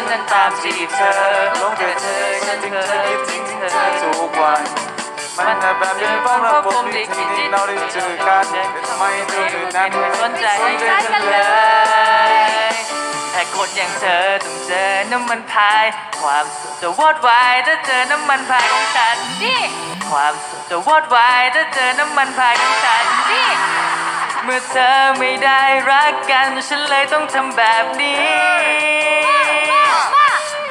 ฉันนั้นตามจีบเธอลงแต่เธอฉันเธอคิดถึงเธอทุกวันมันแบบเป็นความรักผมที่ที่ที่เราได้เจอกันแต่ทำไมเธอถึงนั้นไม่สนใจไม่สนใจกันเลยแต่คนอย่างเธอต้องเจอน้ำมันพายความสุขจะวอดวายถ้าเจอน้ำมันพายของฉันนี่ความสุขจะวอดวายถ้าเจอน้ำมันพายของฉันนี่เมื่อเธอไม่ได้รักกัน ฉันเลยต้องทำแบบนี้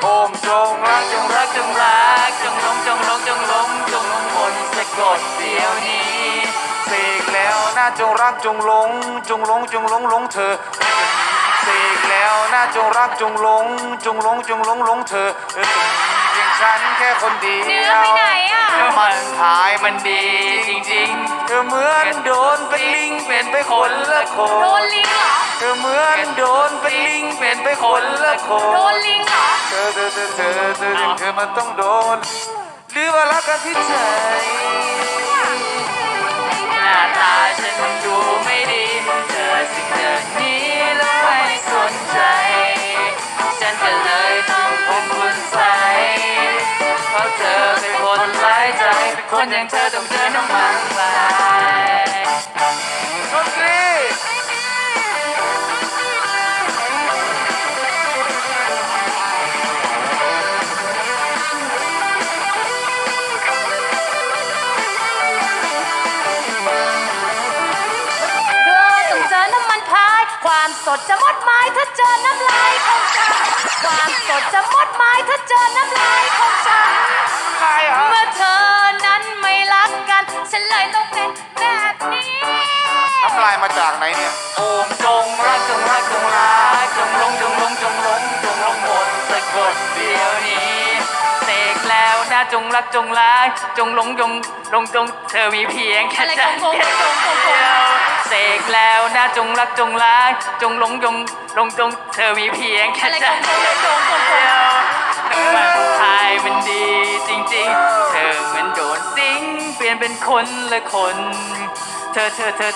โอมจงรักจงรัรักจงรักจงหลงจงหลงจงหลงจงหลงคนสะกดเดียวนี้เสกแล้วนะจงรักจงหลง จงหลงจงหลงหลงเธอเสกแล้วนะจงรักจงหลง จงหลงจงหลงหลงเธอเธอจะมีเพียงฉันแค่คนเดียวเนื้อไปไหนอะมันทายมันดีจริงเธอเหมือนโดนเป็นลิงเป็นไปคนละคนโดนลิงเหรอเธอเหมือนโดนเป็นลิงเป็นไปคนละคนโดนลิง เหรอเธอเธอเธอเธอเธอเธอมันต้องโดน หรือว่ารักกันที่ใจๆหน้าตาฉันมันดูไม่ดี เธอสิ่งเธอนี้แล้วไม่สนใจ ฉันก็เลยต้องเป็นคนใส่เพราะเธอเป็นคนหลายใจ เป็นคนอย่างเธอต้องเจอน้ำมันพา สดจะหมดไม้ถ้าเจอน้ำลายของฉันความสดจะหมดไม้ถ้าเจอน้ำลายของฉันใครเหรอเมื่อเธอนั้นไม่รักกัน ฉันเลยต้องเป็นแบบนี้น้ำลายมาจากไหนเนี่ยโอมจงรักจงรักจงรักจงหลงจงหลงจงหลงจงหลงหมดสะกดเดียวนี้เสกแล้วนะจงรักจงรักจงหลงจงหลงจงเธอมีเพียงแค่อะไรใจโกงโกงโกงโกงโกงเดียว เสกแล้วนะจงรักจงรักจงหลงจงหลงจงเธอมีเพียงแค่ใจเดียวมันทายมันดีจริงๆ เธอเหมือนโดนสิงเปลี่ยนเป็นคนละคน เธอเธอเธอ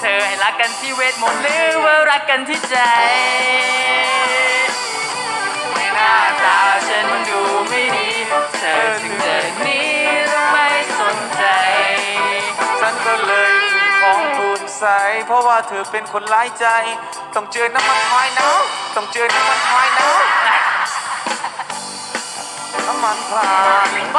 เธอให้รักกันที่เวทมนต์หรือว่ารักกันที่ใจ เพราะว่าเธอเป็นคนร้ายใจ ต้องเจอน้ำมันพายนะต้องเจอน้ำมันพายนะน้ำมันพายไป